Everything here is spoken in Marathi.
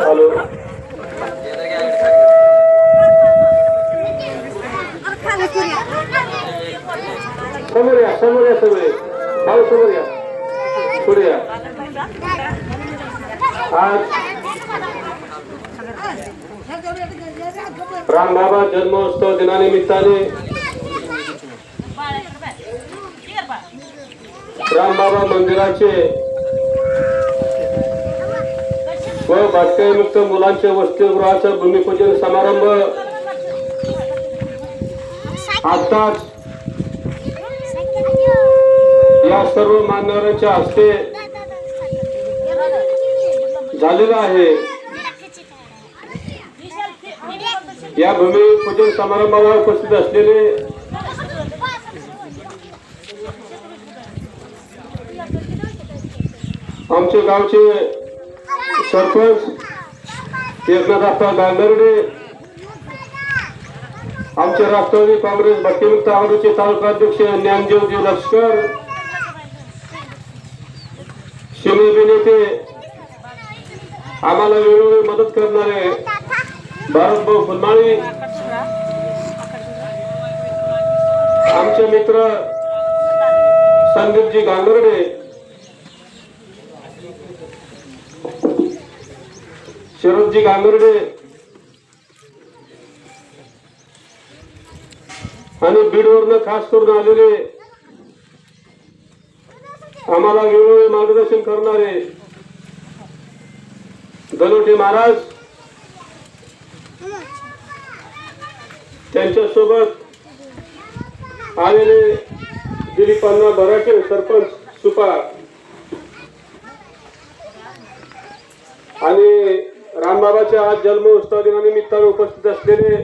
हॅलो. समोर या समोर या सगळे. भाऊ समोर या. पुढे या. आज रामबाबा जन्मोत्सव दिनानिमित्ताने रामबाबा मंदिराचे व भटकळीमुक्त मुलांच्या वसतिगृहाचा भूमिपूजन समारंभ. आताच या सर्व मान्यवरांच्या हस्ते झालेला आहे. या भूमिपूजन समारंभाला उपस्थित असलेले आमचे गावचे सरपंच एकनाथ गांधर्डे आमचे राष्ट्रवादी काँग्रेस भक्तिमुक्त आघाडीचे तालुका अध्यक्ष ज्ञानदेवजी लष्कर शिमेबी नेते आम्हाला वेळोवेळी मदत करणारे भारतभाऊ फुलमाळी आमचे मित्र संदीपजी गांगर्डे शरदजी गांगर्डे. आणि बीडवरनं खास करून आलेले आम्हाला वेळोवेळी मार्गदर्शन करणारे दलोटे महाराज त्यांच्यासोबत आलेले दिलीपांना बराटे सरपंच सुपा आणि रामबाबाच्या आज जन्मोत्सव दिनानिमित्ताने उपस्थित असलेले